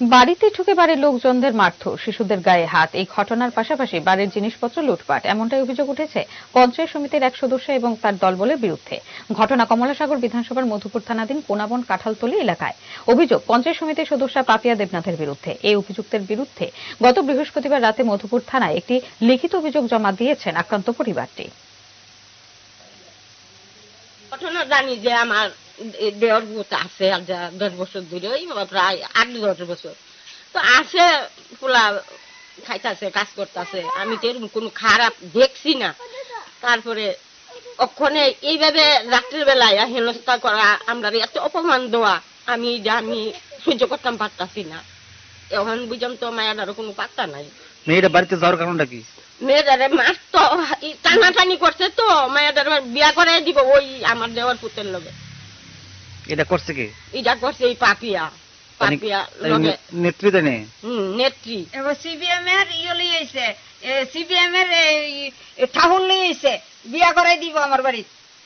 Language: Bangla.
বাড়িতে ঢুকে বাড়ির লোকজনদের মারধর, শিশুদের গায়ে হাত, এই ঘটনার পাশাপাশি বাড়ির জিনিসপত্র লুটপাট। এমনটাই অভিযোগ উঠেছে পঞ্চায়েত সমিতির এক সদস্য এবং তার দলবলের বিরুদ্ধে। ঘটনা কমলাসাগর বিধানসভার মধুপুর থানাধীন কোনাবন কাঁঠালতলি এলাকায়। অভিযোগ, পঞ্চায়েত সমিতির সদস্য পাপিয়া দেবনাথের বিরুদ্ধে। এই অভিযুক্তের বিরুদ্ধে গত বৃহস্পতিবার রাতে মধুপুর থানায় একটি লিখিত অভিযোগ জমা দিয়েছেন আক্রান্ত পরিবারটি। ঘটনা জানি যে আমার দেওয়ার ভূত আছে আর যা দশ বছর ধরে ওই প্রায় আট দশ বছর। তো আছে পোলা খাইতাছে কাজ করতেছে। আমি তো এরকম কোনো খারাপ দেখছি না। তারপরে ওখানে এইভাবে রাত্রের বেলায় হেনস্থা করা আমরা এত অপমান দেওয়া আমি এটা আমি সহ্য করতাম পারতাছি না। এখন বুঝলাম তো মায়াটারও কোনো পাত্তা নাই। মেয়েটা বাড়িতে যাওয়ার কারণটা কি? মেয়েটারে মার তো টানাটানি করছে তো মেয়েটার বিয়া করে দিব ওই আমার দেওয়ার পুতের লগে। এটা করছে কি? এটা করছে এই পাপিয়া। পাপিয়া নেত্রী হুম নেত্রী। এবার সিবিএম এর ইয়ে লিয়েছে সিবিএম এর ঠাকুর লিয়েছে বিয়া করাই দিব আমার বাড়ি